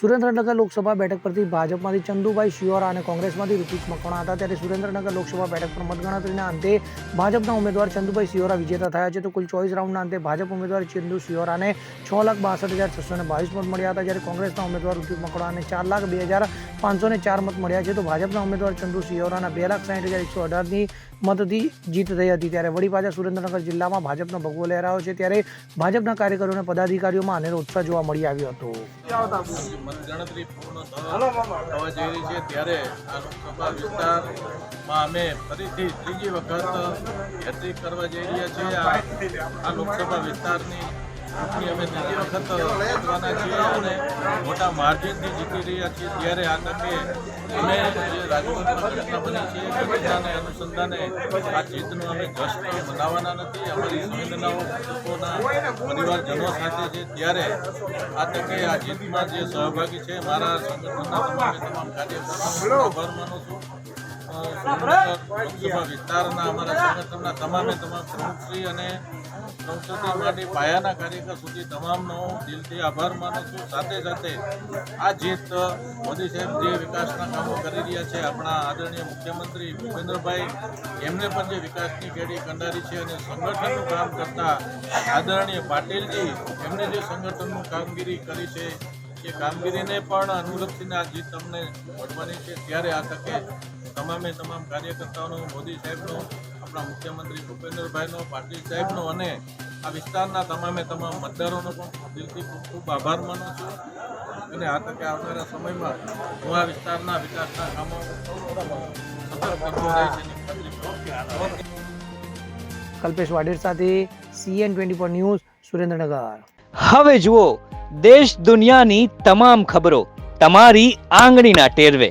સુરેન્દ્રનગર લોકસભા બેઠક પરથી ભાજપમાંથી ચંદુભાઈ શિયોરા અને કોંગ્રેસમાંથી ઋતિક મકવાણા હતા. ત્યારે સુરેન્દ્રનગર લોકસભા બેઠક પર મતગણતરીના અંતે ભાજપના ઉમેદવાર ચંદુભાઈ શિયોરા વિજેતા થયા છે. તો કુલ ચોવીસ રાઉન્ડના અંતે ભાજપ ઉમેદવાર ચંદુ શિયોરાને છ લાખ બાસઠ હજાર છસો ને બાવીસ મત મળ્યા હતા. જ્યારે કોંગ્રેસના ઉમેદવાર ઋતિક મકવાણાને ચાર લાખ બે હજાર પાંચસો ને ચાર મત મળ્યા છે. તો ભાજપના ઉમેદવાર ચંદુ શિયોરાના બે લાખ સાઠ હજાર એકસો અઢારની મતથી જીત થઈ હતી. ત્યારે વળી પાછા સુરેન્દ્રનગર જિલ્લામાં ભાજપનો ભગવો લહેરાયો છે. ત્યારે ભાજપના કાર્યકરો અને પદાધિકારીઓમાં અનેરો ઉત્સાહ જોવા મળી આવ્યો હતો. મતગણતરી પૂર્ણ થવા જઈ રહી છે ત્યારે આ લોકસભા વિસ્તારમાં અમે ફરીથી ત્રીજી વખત હેટ્રિક કરવા જઈ રહ્યા છીએ. આ આ લોકસભા વિસ્તારની ચૂંટણી અમે ત્રીજી વખત જીતવાના છીએ અને મોટા માર્જિનથી જીતી રહ્યા છીએ. ત્યારે આ તકે અમે અનુસંધાને આ જીતનું અમે જશ્ન મનાવવાના નથી, અમારી પરિવારજનો સાથે છે. ત્યારે આ તકે આ જીતમાં જે સહભાગી છે, મારા સંગઠનના તમામે કાર્યકર્તાઓનો આભાર માનું છું. વિસ્તારના અમારા સંગઠનના તમામે તમામ પ્રમુખશ્રી અને સંસદીય માટે પાયાના કાર્યકર સુધી તમામનો દિલથી આભાર માનું છું. સાથે સાથે આ જીત મોદી સાહેબ જે વિકાસના કામો કરી રહ્યા છે, આપણા આદરણીય મુખ્યમંત્રી ભૂપેન્દ્રભાઈ, એમને પણ જે વિકાસની કેડી કંડારી છે અને સંગઠનનું કામ કરતા આદરણીય પાટીલજી, એમને જે સંગઠનનું કામગીરી કરી છે, એ કામગીરીને પણ અનુલક્ષીને આ જીત તમને મળવાની છે. ત્યારે આ તકે તમામે તમામ કાર્યકર્તાઓનો મોદી સાહેબનો આપણા મુખ્યમંત્રી ભૂપેન્દ્રભાઈનો પાટીલ સાહેબનો અને આ વિસ્તારના તમામે તમામ મતદારોનો પણ દિલથી ખૂબ ખૂબ આભાર માનું છું. અને આ તકે આવનારા સમયમાં હું આ વિસ્તારના વિકાસના કામો સતત કરતો રહીશ એની ખાતરી કલ્પેશ વાડેર સાથે CN twenty four news Surendranagar. હવે જુઓ દેશ દુનિયાની તમામ ખબરો તમારી આંગળીના ટેરવે.